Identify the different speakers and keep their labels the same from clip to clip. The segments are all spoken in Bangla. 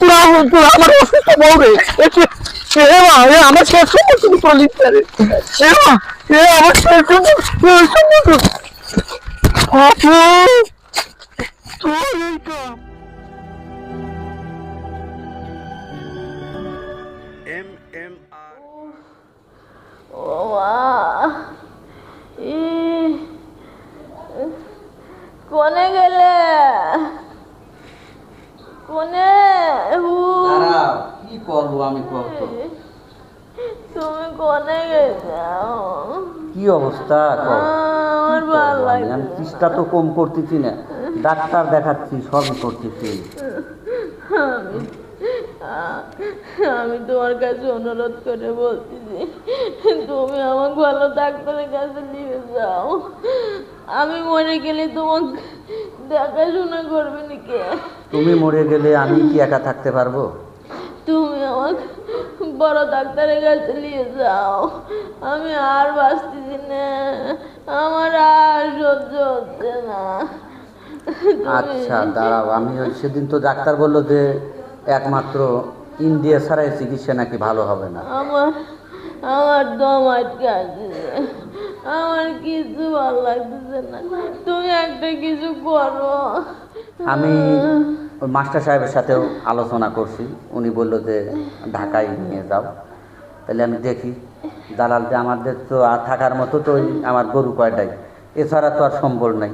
Speaker 1: তোরা তোরা আমার অসুস্থ বউ রে। মা আমার শেষ সম্পর্ক করে দিতে রে। আমার শেষ সম্পর্ক সম্পর্ক
Speaker 2: আমার ভালো
Speaker 3: লাগে
Speaker 2: আমি
Speaker 3: চেষ্টা তো কম করতেছি না। ডাক্তার দেখাচ্ছি সবই করতেছি।
Speaker 2: আমি আমি তোমার কাছে অনুরোধ করে বলতেছি তুমি আমাকে ভালো ডাক্তারের কাছে নিয়ে যাও। আমি মরে গেলে তোমাকে দেখাশোনা করবে নাকি?
Speaker 3: তুমি মরে গেলে আমি কি একা থাকতে পারব?
Speaker 2: আমাকে বড় ডাক্তারের কাছে নিয়ে যাও। আমি আর বাঁচতেছি না। আমার আর সহ্য হচ্ছে না।
Speaker 3: আচ্ছা দাঁড়াও আমি ওই সেদিন তো ডাক্তার বলল যে একমাত্র ইন্ডিয়া ছাড়াই চিকিৎসা নাকি ভালো হবে না।
Speaker 2: আমার আমার দম আটকে আসছে আমার কিছু ভালো লাগতেছে না। তুমি একটা কিছু করো।
Speaker 3: আমি মাস্টার সাহেবের সাথেও আলোচনা করছি। উনি বলল যে, ঢাকায় নিয়ে যাও। তাহলে আমি দেখি। দালাল যে আমাদের তো আর থাকার মতো তো আমার গরু কয়টাই। এছাড়া তো আর সম্বল নাই।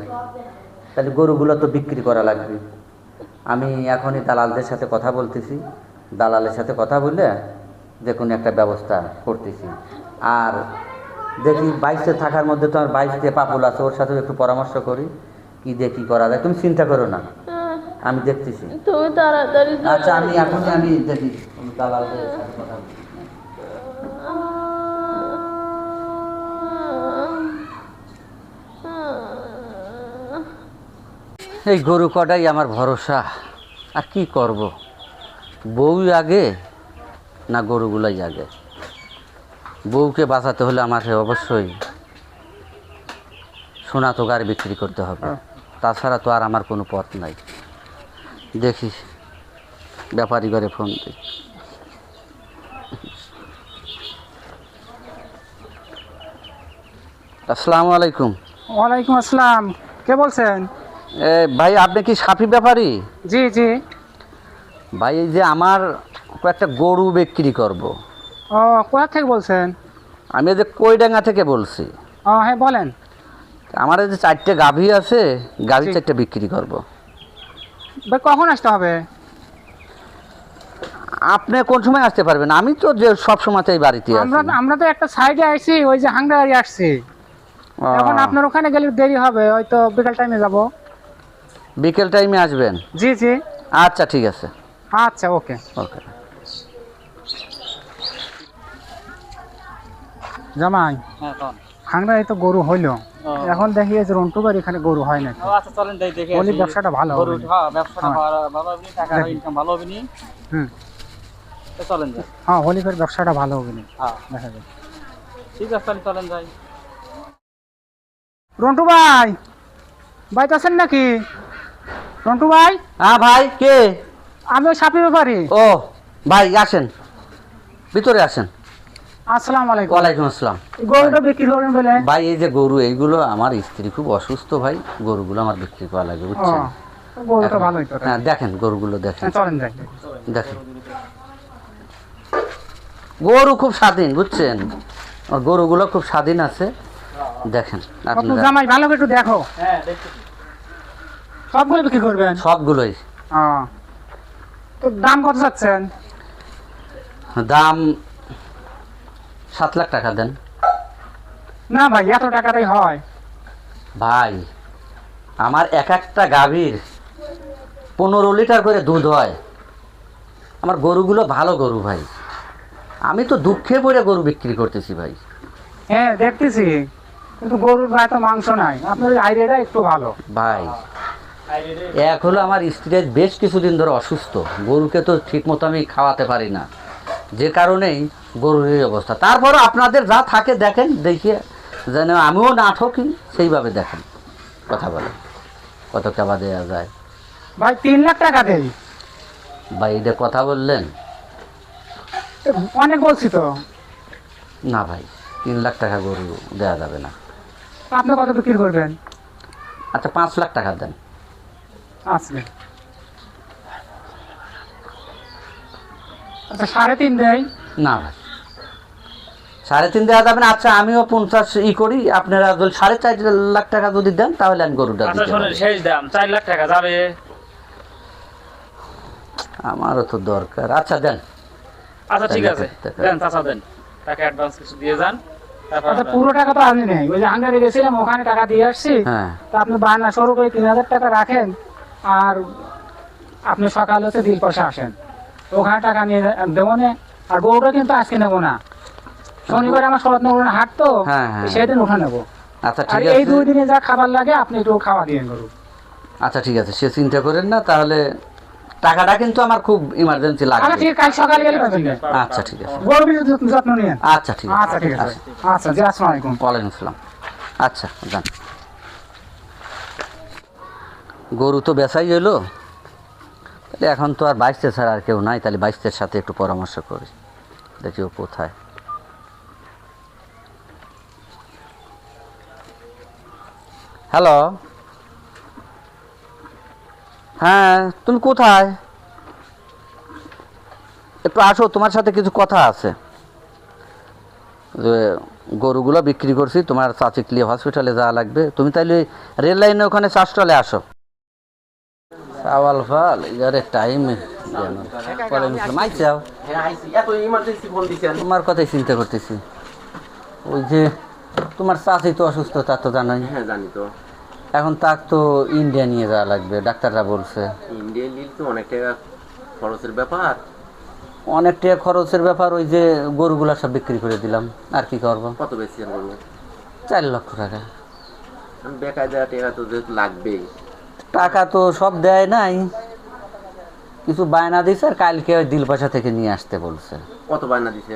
Speaker 3: তাহলে গরুগুলো তো বিক্রি করা লাগবে। আমি এখনই দালালদের সাথে কথা বলতেছি। দালালের সাথে কথা বলে যে কোনো একটা ব্যবস্থা করতেছি। আর দেখি বাইশে থাকার মধ্যে তো আমার বাইশে পাপুল আছে, ওর সাথেও একটু পরামর্শ করি। কি দিয়ে কী করা যায়? তুমি চিন্তা করো না। আমি দেখতেছি।
Speaker 2: তুমি তাড়াতাড়ি
Speaker 3: আচ্ছা আমি এখনই আমি দেখি দালালদের কথা এই গরু কটাই আমার ভরসা। আর কি করব? বউ আগে না গরুগুলাই আগে? বউকে বাঁচাতে হলে আমাকে অবশ্যই সোনা তো গাড়ি বিক্রি করতে হবে। তাছাড়া তো আর আমার কোনো পথ নাই। দেখি ব্যাপারী করে ফোন দিই আসসালামু আলাইকুম।
Speaker 4: ওয়ালাইকুম আসসালাম। কে বলছেন?
Speaker 3: এ, ভাই আপনি কি সাফি ব্যাপারী?
Speaker 4: জি জি।
Speaker 3: ভাই এই যে আমার কয়েকটা গরু বিক্রি করব।
Speaker 4: ও কোথা থেকে বলছেন?
Speaker 3: আমি এই যে কইডাঙ্গা থেকে বলছি।
Speaker 4: ও হ্যাঁ বলেন।
Speaker 3: আমার এই যে চারটে গাভী আছে গাভী চারটে বিক্রি করব।
Speaker 4: ভাই কখন আসতে হবে?
Speaker 3: আপনি কোন সময় আসতে পারবেন? আমি তো যে সব সময়তেই বাড়িতে
Speaker 4: আমরা
Speaker 3: আছি
Speaker 4: আমরা তো একটা সাইডে আইছি ওই যে হাঙ্গারি আসছি। এখন আপনার ওখানে গেলে দেরি হবে ওই তো বিকাল টাইমে যাব।
Speaker 3: বিকেল টাইমে আসবেন?
Speaker 4: জি জি।
Speaker 3: আচ্ছা ঠিক আছে।
Speaker 4: আচ্ছা ওকে।
Speaker 3: ওকে।
Speaker 4: জামাই।
Speaker 3: হ্যাঁ
Speaker 4: হাঙ্গারি তো গরু হইল। এখন দেখি এই যে রন্টুবার এখানে গরু হয় না
Speaker 5: আচ্ছা চলেন যাই দেখে।
Speaker 4: বলি ব্যবসাটা ভালো
Speaker 5: গরু হ্যাঁ ব্যবসাটা
Speaker 4: হ্যাঁ।
Speaker 5: ভালো হবে টাকা। ইনকাম ভালো হবে নি?
Speaker 4: হুম।
Speaker 5: তো চলেন যাই।
Speaker 4: হ্যাঁ হলিফের ব্যবসাটা ভালো হবে না।
Speaker 5: হ্যাঁ।
Speaker 4: দেখা যায়
Speaker 5: ঠিক আছে তাহলে চলেন যাই।
Speaker 4: রন্টু ভাই ভাই তো আছেন নাকি? রন্টু ভাই
Speaker 3: হ্যাঁ ভাই কে?
Speaker 4: আমি ওই সাপি ব্যাপারি।
Speaker 3: ও ভাই আসেন। ভিতরে আসেন।
Speaker 4: আসসালামু আলাইকুম।
Speaker 3: ওয়ালাইকুম আসসালাম।
Speaker 4: গরুটা বিক্রি করবেন বলে?
Speaker 3: ভাই এই যে গরু এইগুলো আমার স্ত্রী খুব অসুস্থ ভাই গরুগুলো আমার বিক্রি করা লাগে বুঝছেন?
Speaker 4: গরুটা ভালোই তো
Speaker 3: হ্যাঁ দেখেন গরুগুলো দেখেন।
Speaker 4: হ্যাঁ, চলেন যাই।
Speaker 3: দেখেন। গরু খুব স্বাধীন বুঝছেন? গরুগুলো খুব স্বাধীন আছে। দেখেন আপনারা
Speaker 4: জামাই ভালো করে একটু দেখো।
Speaker 5: হ্যাঁ
Speaker 4: সবগুলো বিক্রি করবেন?
Speaker 3: সবগুলোই।
Speaker 4: তো দাম কত চাচ্ছেন?
Speaker 3: দাম সাত লাখ টাকা দেন।
Speaker 4: না ভাই এত টাকাটাই হয়।
Speaker 3: ভাই আমার এক একটা গাভীর পনেরো লিটার করে দুধ হয়। আমার গরুগুলো ভালো গরু ভাই। আমি তো দুঃখে পড়ে গরু বিক্রি করতেছি ভাই।
Speaker 4: হ্যাঁ দেখতেছি। কিন্তু গরুর ভাই তো মাংস নাই। আপনার আইডিয়াটা একটু ভালো।
Speaker 3: ভাই এক হলো আমার স্ত্রী বেশ কিছুদিন ধরে অসুস্থ। গরুকে তো ঠিক মতো আমি খাওয়াতে পারি না। যে কারণেই গরুর এই অবস্থা। তারপরে আপনাদের যা থাকে দেখেন দেখিয়ে যেন আমিও না ঠকি সেইভাবে দেখেন। কথা বলে কত টাকা দেওয়া যায়?
Speaker 4: ভাই তিন লাখ টাকা দেই
Speaker 3: ভাই এটা কথা বললেন?
Speaker 4: অনেক বলছি তো।
Speaker 3: না ভাই তিন লাখ টাকা গরু দেওয়া যাবে না।
Speaker 4: আপনি কত বিক্রি করবেন?
Speaker 3: আচ্ছা পাঁচ লাখ টাকা দেন।
Speaker 4: আচ্ছা। আচ্ছা সাড়ে তিন দেয়?
Speaker 3: না ভাই। সাড়ে তিন দেওয়া যাবে না। আচ্ছা আমিও পঞ্চাশ ই করি। আপনারা যদি সাড়ে চার লাখ টাকা যদি দেন তাহলে আমি গরুটা
Speaker 5: আচ্ছা। শেষ দাম। চার লাখ টাকা যাবে।
Speaker 3: আমারও তো দরকার। আচ্ছা দেন।
Speaker 5: আচ্ছা ঠিক আছে। দেন চাচা দেন। টাকা অ্যাডভান্স কিছু দিয়ে যান।
Speaker 4: আচ্ছা পুরো টাকা তো আপনি নেই। ওই যে হাঙ্গারে গেছিলাম ওখানে টাকা দিয়ে আসছি।
Speaker 3: হ্যাঁ।
Speaker 4: তা আপনি বায়না স্বরূপ ওই তিন হাজার টাকা রাখেন আর আপনি সকাল হতে দিল পয়সা আসেন। ওখানে টাকা নিয়ে দেবো না। আর গরুটা কিন্তু আজকে নেব না। শনিবার আমার শরৎনগর হাট তো
Speaker 3: হ্যাঁ, হ্যাঁ।
Speaker 4: সেদিন উঠে নেব।
Speaker 3: আচ্ছা ঠিক
Speaker 4: এই দুই দিনে যা খাবার লাগে আপনি একটু খাওয়া দিয়ে গরু
Speaker 3: আচ্ছা ঠিক আছে সে চিন্তা করেন না তাহলে টাকাটা কিন্তু আমার খুব ইমার্জেন্সি
Speaker 4: আচ্ছা
Speaker 3: লাগবে
Speaker 4: ঠিক আছে কাল সকালে গেলে।
Speaker 3: আচ্ছা ঠিক আছে।
Speaker 4: গরু যত্ন-
Speaker 3: আচ্ছা ঠিক আছে।
Speaker 4: আচ্ছা ঠিক আছে। আচ্ছা জি আসসালামু আলাইকুম।
Speaker 3: ওয়ালাইকুম আসসালাম। আচ্ছা যান। গরু তো বেচাই এলো এখন তো আর বাইশতে ছাড়া আর কেউ নাই, তাহলে বাইশতের সাথে একটু পরামর্শ করি। দেখি ও কোথায়। হ্যালো। হ্যাঁ তুমি কোথায়? একটু আসো, তোমার সাথে কিছু কথা আছে। যে গরুগুলো বিক্রি করছি, তোমার চাচিকলি হসপিটালে যাওয়া লাগবে। তুমি তাইলে রেল লাইনে ওখানে চাষটলে আসো। সাওয়াল ফাল ইয়ারে টাইম মাইচাও তোমার কথাই চিন্তা করতেছি। ওই যে তোমার চাচি তো অসুস্থ তা তো জানাই।
Speaker 6: হ্যাঁ জানি তো।
Speaker 3: এখন তাক তো ইন্ডিয়া নিয়ে যাওয়া লাগবে ডাক্তাররা বলছে।
Speaker 6: ইন্ডিয়ান লিল তো অনেক টাকা খরচের ব্যাপার।
Speaker 3: অনেক টাকা খরচের ব্যাপার ওই যে গরুগুলা সব বিক্রি করে দিলাম। আর কি করব?
Speaker 6: কত বেশি করব
Speaker 3: চার লক্ষ টাকা।
Speaker 6: বেকায়দা টাকা তো যেহেতু লাগবেই।
Speaker 3: টাকা তো সব দেয় নাই। কিছু বায়না দিছে আর কালকে ওই দিল পয়সা থেকে নিয়ে আসতে বলছে।
Speaker 6: কত বায়না দিছে?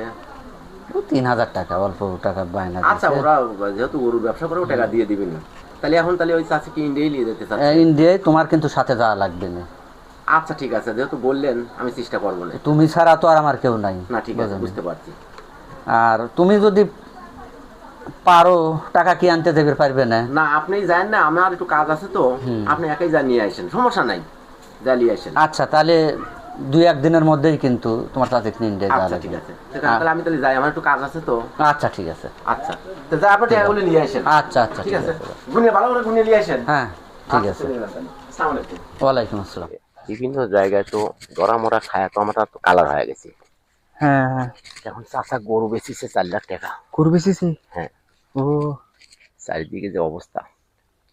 Speaker 3: তিন হাজার টাকা অল্প টাকা বায়না
Speaker 6: আচ্ছা ওরা যেহেতু গরুর ব্যবসা করে টাকা দিয়ে দিবেন তাহলে এখন তাহলে ওই চাষিকে ইন্ডিয়ায় নিয়ে যেতে চাচ্ছে।
Speaker 3: ইন্ডিয়ায় তোমার কিন্তু সাথে যাওয়া লাগবে না।
Speaker 6: আচ্ছা ঠিক আছে যেহেতু বললেন আমি চেষ্টা করব না।
Speaker 3: তুমি ছাড়া তো আর আমার কেউ নাই
Speaker 6: না ঠিক আছে বুঝতে পারছি।
Speaker 3: আর তুমি যদি পারো টাকা কি আনতে দেবে পারবে না?
Speaker 6: না আপনি জানেন না আমার একটু কাজ আছে তো। আপনি একাই যা নিয়ে আসেন সমস্যা নাই যা নিয়ে আসেন।
Speaker 3: আচ্ছা তাহলে দুই একদিনের মধ্যেই কিন্তু তোমার ইন্ডিয়া যাওয়া
Speaker 6: আচ্ছা ঠিক আছে। তাহলে আমি তাহলে যাই আমার একটু কাজ আছে তো।
Speaker 3: আচ্ছা ঠিক আছে।
Speaker 6: আচ্ছা তো যা আপনি টাকাগুলো নিয়ে আসেন।
Speaker 3: আচ্ছা আচ্ছা
Speaker 6: ঠিক আছে। গুনে ভালো করে গুনে নিয়ে আসেন।
Speaker 3: হ্যাঁ ঠিক
Speaker 6: আচ্ছা,
Speaker 3: আছে।
Speaker 6: তাহলে। আসসালামু আলাইকুম।
Speaker 3: ওয়ালাইকুম আসসালাম।
Speaker 6: বিভিন্ন জায়গায় তো দরা মরা খায়া তো আমরা তো কালার হয়ে গেছি।
Speaker 1: হ্যাঁ হ্যাঁ।
Speaker 6: এখন চাষা গরু বেচিছে চার লাখ টাকা।
Speaker 1: গরু বেশিছি
Speaker 6: হ্যাঁ।
Speaker 1: ও।
Speaker 6: চারিদিকে যে অবস্থা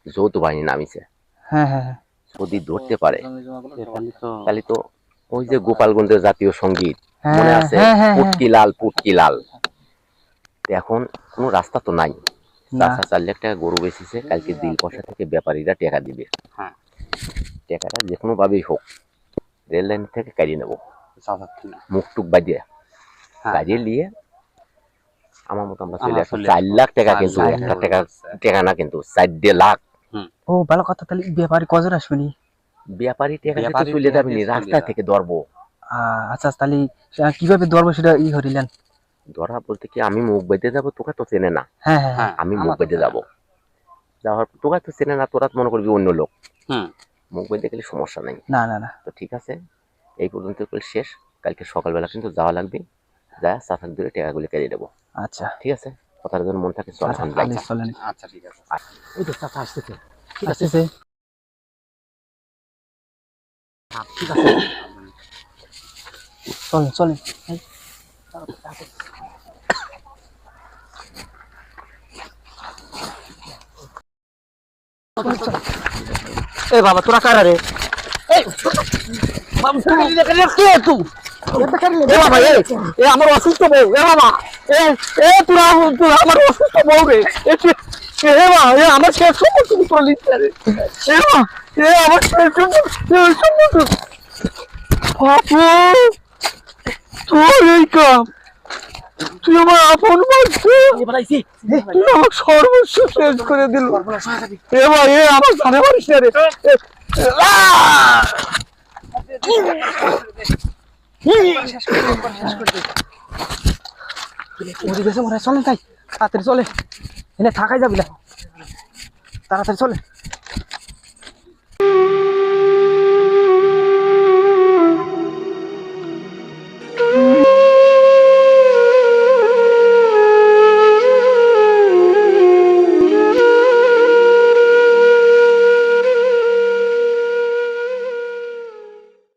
Speaker 6: যৌথ বাহিনী নামিছে।
Speaker 1: হ্যাঁ হ্যাঁ হ্যাঁ।
Speaker 6: যদি ধরতে পারে তাহলে তো ওই যে গোপালগঞ্জের জাতীয় সংগীত মনে
Speaker 1: হ্যাঁ,
Speaker 6: আছে
Speaker 1: হ্যাঁ, হ্যাঁ,
Speaker 6: পুটকি লাল পুটকি লাল। এখন কোনো রাস্তা তো নাই। চাষা চার লাখ টাকা গরু বেচিছে কালকে দিল পয়সা থেকে ব্যাপারীরা টাকা দিবে।
Speaker 3: হ্যাঁ।
Speaker 6: টাকাটা যে কোনো ভাবেই হোক রেল লাইন থেকে কাটিয়ে নেব। মুখ টুক বাজিয়ে।
Speaker 3: হ্যাঁ।
Speaker 6: কাজিয়ে নিয়ে আমার মতো আমরা চলে
Speaker 3: আমরা
Speaker 6: চার লাখ টাকা কিন্তু একটা
Speaker 3: টাকা।
Speaker 6: টাকা না কিন্তু চার দেড় লাখ
Speaker 1: ও ভালো কথা তাহলে ব্যাপারে কজন আসবে নি?
Speaker 6: ব্যাপারী টাকা তো
Speaker 3: ব্যাপারী
Speaker 6: চলে
Speaker 3: টাকা
Speaker 6: যাবে নি রাস্তা থেকে ধরবো।
Speaker 1: আচ্ছা তাহলে কীভাবে ধরবো সেটা ই করিলেন
Speaker 6: ধরা বলতে কি আমি মুখ বেঁধে যাব তোকে তো চেনে না।
Speaker 1: হ্যাঁ হ্যাঁ হ্যাঁ।
Speaker 3: হ্যাঁ
Speaker 6: আমি মুখ বেঁধে যাব। যাওয়ার পর তোকে তো চেনে না তোরা তো মনে করবি অন্য লোক।
Speaker 3: হুম।
Speaker 6: মুখ বেঁধে গেলে সমস্যা নেই।
Speaker 1: না না না।
Speaker 6: তো ঠিক আছে এই পর্যন্ত শেষ। কালকে সকালবেলা কিন্তু যাওয়া লাগবে। যা চাষাক দূরে টাকাগুলি কেড়ে দেবো।
Speaker 1: আচ্ছা।
Speaker 6: ঠিক আছে? কথার জন্য মন থাকে চল
Speaker 1: আচ্ছা
Speaker 3: আচ্ছা ঠিক আছে।
Speaker 6: ওই তো চাষা আসতেছে। ঠিক আছে?
Speaker 1: আসতেছে।
Speaker 6: ঠিক আছে।
Speaker 1: চলেন চলেন এ বাবা তোরা কারা রে? এই, আমার অসুস্থ বউ এ বাবা এ এ তোরা তোরা আমার অসুস্থ বউ রে। এ কে- এ আমার শেষ সম্পর্ক তুমি করে নিচ্ছে রে? এ আমার শেষ সম্পর্ক শেষ তোর এই কাম। তুই আমার আপন বলছিস তুই আমার সর্বস্ব শেষ করে দিল। এ ভাই এ আমার জানে পারিস না রে
Speaker 7: তাই। তাড়াতাড়ি চলে। থাকাই তাড়াতাড়ি চলে।